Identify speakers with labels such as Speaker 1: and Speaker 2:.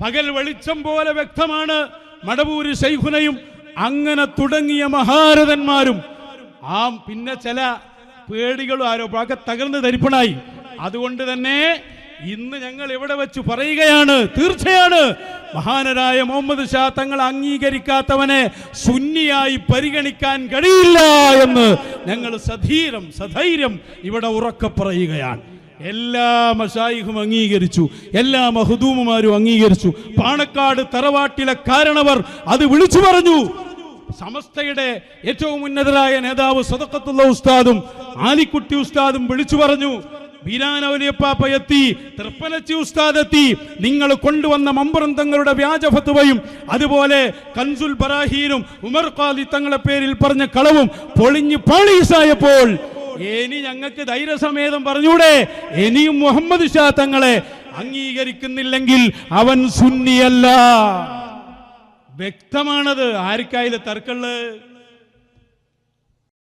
Speaker 1: പകൽ വെളിച്ചം പോലെ വ്യക്തമാണ് മടവൂര് ശൈഖുനയും അങ്ങനെ തുടങ്ങിയ മഹാരഥന്മാരും. ആ പിന്നെ ചില പേടികളും ആരോ ഒക്കെ തകർന്ന് ധരിപ്പണായി അതുകൊണ്ട് തന്നെ ഇന്ന് ഞങ്ങൾ ഇവിടെ വെച്ച് പറയുകയാണ് തീർച്ചയാണ്. മഹാനരായ മുഹമ്മദ് ഷാ തങ്ങൾ അംഗീകരിക്കാത്തവനെ സുന്നിയായി പരിഗണിക്കാൻ കഴിയില്ല എന്ന് ഞങ്ങൾ സധീരം സധൈര്യം ഇവിടെ ഉറക്കെ പറയുകയാണ്. എല്ലാ മഷായിഹും അംഗീകരിച്ചു. എല്ലാ മഹദൂമുമാരും അംഗീകരിച്ചു. പാണക്കാട് തറവാട്ടിലെ കാരണവർ അത് വിളിച്ചു പറഞ്ഞു. സമസ്തയുടെ ഏറ്റവും ഉന്നതരായ നേതാവ് സദക്കത്തുള്ള ഉസ്താദും ആലിക്കുട്ടി ഉസ്താദും വിളിച്ചു പറഞ്ഞു. ബീരാനവലിയപ്പാപ്പ എത്തി തൃപ്പലച്ചി ഉസ്താദ് എത്തി. നിങ്ങൾ കൊണ്ടുവന്ന മമ്പുറം തങ്ങളുടെ വ്യാജ ഫത്വയും അതുപോലെ കൻസുൽ ബറാഹീനും ഉമർ ഖാലി തങ്ങളുടെ പേരിൽ പറഞ്ഞ കളവും പൊളിഞ്ഞ് പാളീസായപ്പോൾ ഇനി ഞങ്ങൾക്ക് ധൈര്യസമേതം പറഞ്ഞൂടെ. ഇനിയും മുഹമ്മദ് ഷാ തങ്ങളെ അംഗീകരിക്കുന്നില്ലെങ്കിൽ അവൻ സുന്നിയല്ല. വ്യക്തമാണത്. ആർക്കായാലും തർക്കമുള്ളത്?